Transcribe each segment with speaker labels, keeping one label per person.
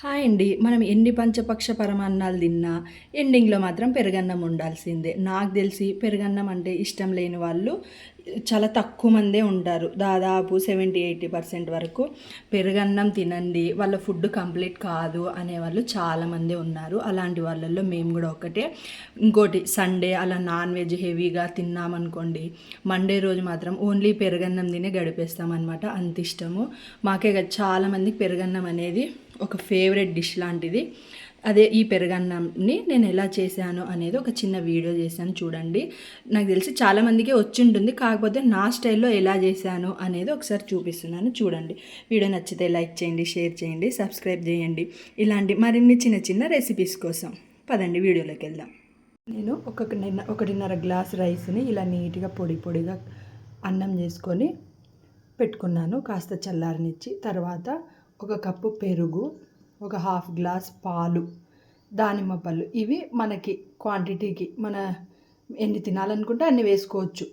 Speaker 1: Hi అండి. మనం ఎన్ని పంచపక్ష పరమాన్నాలు తిన్నా ఎండింగ్లో మాత్రం పెరుగన్నం ఉండాల్సిందే. నాకు తెలిసి పెరుగన్నం అంటే ఇష్టం లేని వాళ్ళు చాలా తక్కువ మందే ఉంటారు. దాదాపు సెవెంటీ ఎయిటీ పర్సెంట్ వరకు పెరుగన్నం తినండి. వాళ్ళ ఫుడ్ కంప్లీట్ కాదు అనేవాళ్ళు చాలామంది ఉన్నారు. అలాంటి వాళ్ళల్లో మేము కూడా ఒకటే. ఇంకోటి సండే అలా నాన్ వెజ్ హెవీగా తిన్నామనుకోండి మండే రోజు మాత్రం ఓన్లీ పెరుగన్నం తినే గడిపేస్తాం అనమాట అంత ఇష్టము మాకే కదా చాలామందికి పెరుగన్నం అనేది ఒక ఫేవరెట్ డిష్ లాంటిది. అదే ఈ పెరుగన్నంని నేను ఎలా చేశాను అనేది ఒక చిన్న వీడియో చేశాను చూడండి. నాకు తెలిసి చాలామందికి వచ్చి ఉంటుంది కాకపోతే నా స్టైల్లో ఎలా చేశాను అనేది ఒకసారి చూపిస్తున్నాను చూడండి. వీడియో నచ్చితే లైక్ చేయండి షేర్ చేయండి సబ్స్క్రైబ్ చేయండి. ఇలాంటి మరిన్ని చిన్న చిన్న రెసిపీస్ కోసం పదండి వీడియోలోకి వెళ్దాం. నేను ఒక ఒకటిన్నర గ్లాస్ రైస్ని ఇలా నీట్గా పొడి పొడిగా అన్నం చేసుకొని పెట్టుకున్నాను. కాస్త చల్లారనిచ్చి తర్వాత ఒక కప్పు పెరుగు ఒక హాఫ్ గ్లాస్ పాలు దానిమ్మ పళ్ళు. ఇవి మనకి క్వాంటిటీకి మన ఎన్ని తినాలనుకుంటే అన్ని వేసుకోవచ్చు.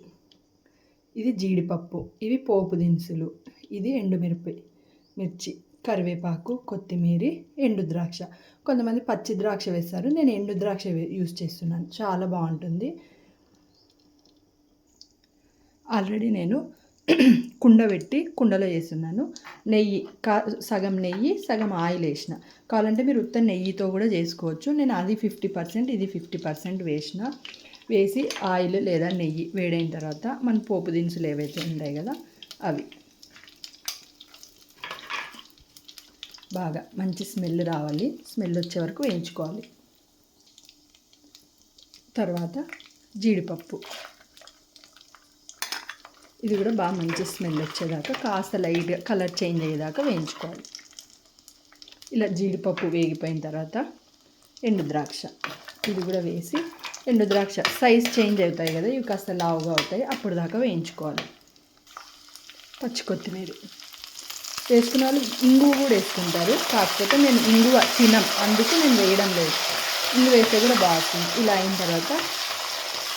Speaker 1: ఇది జీడిపప్పు ఇవి పోపు దినుసులు ఇది ఎండుమిరపి మిర్చి కరివేపాకు కొత్తిమీర ఎండు ద్రాక్ష. కొంతమంది పచ్చి ద్రాక్ష వేస్తారు. నేను ఎండు ద్రాక్ష యూస్ చేస్తున్నాను. చాలా బాగుంటుంది. ఆల్రెడీ నేను కుండ పెట్టి కుండలో వేస్తున్నాను నెయ్యి కా సగం నెయ్యి సగం ఆయిల్ వేసిన. కావాలంటే మీరు ఉత్త నెయ్యితో కూడా చేసుకోవచ్చు. నేను అది ఫిఫ్టీ పర్సెంట్ ఇది ఫిఫ్టీ పర్సెంట్ వేసిన. వేసి ఆయిల్ లేదా నెయ్యి వేడైన తర్వాత మన పోపు దినుసులు ఏవైతే ఉంటాయి కదా అవి. బాగా మంచి స్మెల్ రావాలి. స్మెల్ వచ్చే వరకు వేయించుకోవాలి. తర్వాత జీడిపప్పు. ఇది కూడా బాగా మంచి స్మెల్ వచ్చేదాకా కాస్త లైట్గా కలర్ చేంజ్ అయ్యేదాకా వేయించుకోవాలి. ఇలా జీడిపప్పు వేగిపోయిన తర్వాత ఎండు ద్రాక్ష. ఇది కూడా వేసి ఎండు ద్రాక్ష సైజ్ చేంజ్ అవుతాయి కదా ఇవి కాస్త లావుగా అవుతాయి అప్పుడు దాకా వేయించుకోవాలి. పచ్చి కొత్తిమీర. వేసుకున్న వాళ్ళు ఇంగువ కూడా వేసుకుంటారు కాకపోతే నేను ఇంగువ తినం అందుకు నేను వేయడం లేదు. ఇంగు వేస్తే కూడా బాగుంటుంది. ఇలా అయిన తర్వాత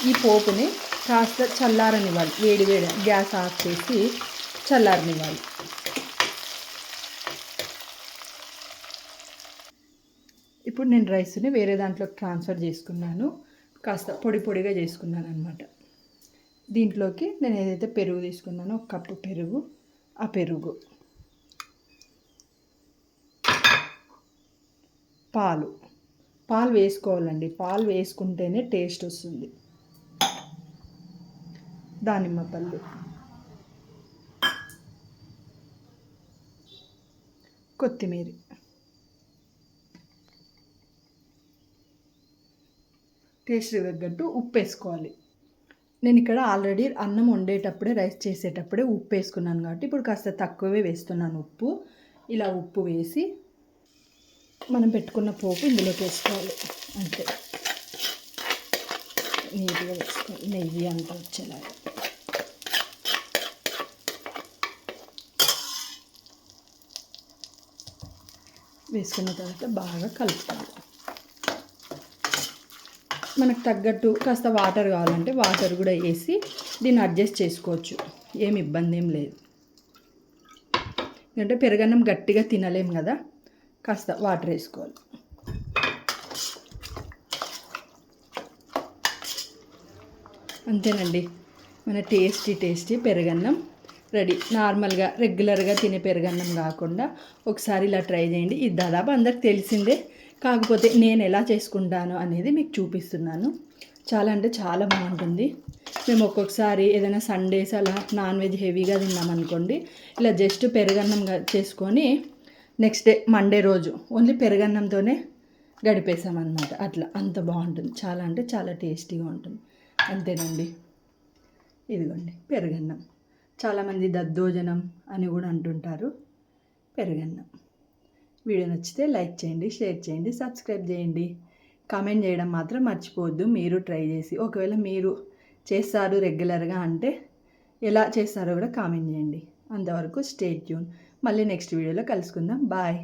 Speaker 1: ఈ పోపుని కాస్త చల్లారనివ్వాలి వేడి వేడి గ్యాస్ ఆఫ్ చేసి చల్లారనివ్వాలి. ఇప్పుడు నేను రైస్ని వేరే దాంట్లోకి ట్రాన్స్ఫర్ చేసుకున్నాను. కాస్త పొడి పొడిగా చేసుకున్నాను అనమాట దీంట్లోకి నేను ఏదైతే పెరుగు తీసుకున్నానో ఒక కప్పు పెరుగు ఆ పెరుగు. పాలు. పాలు వేసుకోవాలండి. పాలు వేసుకుంటేనే టేస్ట్ వస్తుంది. దానిమ్మ పళ్ళు. కొత్తిమీర. టేస్ట్ తగ్గట్టు ఉప్పు వేసుకోవాలి నేను ఇక్కడ ఆల్రెడీ అన్నం వండేటప్పుడే రైస్ చేసేటప్పుడే ఉప్పు వేసుకున్నాను కాబట్టి ఇప్పుడు కాస్త తక్కువే వేస్తున్నాను ఉప్పు. ఇలా ఉప్పు వేసి మనం పెట్టుకున్న పోపు ఇందులోకి వేసుకోవాలి. అంతే. నీట్గా వేసుకోవాలి నెయ్యి అంతా వచ్చేలాగా వేసుకున్న తర్వాత బాగా కలుపుకోవాలి. మనకు తగ్గట్టు కాస్త వాటర్ కావాలంటే వాటర్ కూడా వేసి దీన్ని అడ్జస్ట్ చేసుకోవచ్చు. ఏమి ఇబ్బంది ఏం లేదు. ఎందుకంటే పెరగన్నం గట్టిగా తినలేము కదా కాస్త వాటర్ వేసుకోవాలి. అంతేనండి. మన టేస్టీ టేస్టీ పెరగన్నం రెడీ. నార్మల్గా రెగ్యులర్గా తినే పెరగన్నం కాకుండా ఒకసారి ఇలా ట్రై చేయండి. ఇది దాదాపు అందరికి తెలిసిందే. కాకపోతే నేను ఎలా చేసుకుంటాను అనేది మీకు చూపిస్తున్నాను. చాలా అంటే చాలా బాగుంటుంది. మేము ఒక్కొక్కసారి ఏదైనా సండేస్ అలా నాన్ వెజ్ హెవీగా తిన్నామనుకోండి ఇలా జస్ట్ పెరగన్నం చేసుకొని నెక్స్ట్ డే మండే రోజు ఓన్లీ పెరగన్నంతోనే గడిపేసామన్నమాట. అట్లా అంత బాగుంటుంది. చాలా అంటే చాలా టేస్టీగా ఉంటుంది. అంతేనండి. ఇదిగోండి పెరగన్నం. చాలామంది దద్దోజనం అని కూడా అంటుంటారు. పెరగన్నం. వీడియో నచ్చితే లైక్ చేయండి షేర్ చేయండి సబ్స్క్రైబ్ చేయండి. కామెంట్ చేయడం మాత్రం మర్చిపోవద్దు. మీరు ట్రై చేసి ఒకవేళ మీరు చేస్తారు రెగ్యులర్గా అంటే ఎలా చేస్తారో కూడా కామెంట్ చేయండి. అంతవరకు స్టే ట్యూన్. మళ్ళీ నెక్స్ట్ వీడియోలో కలుసుకుందాం. బాయ్.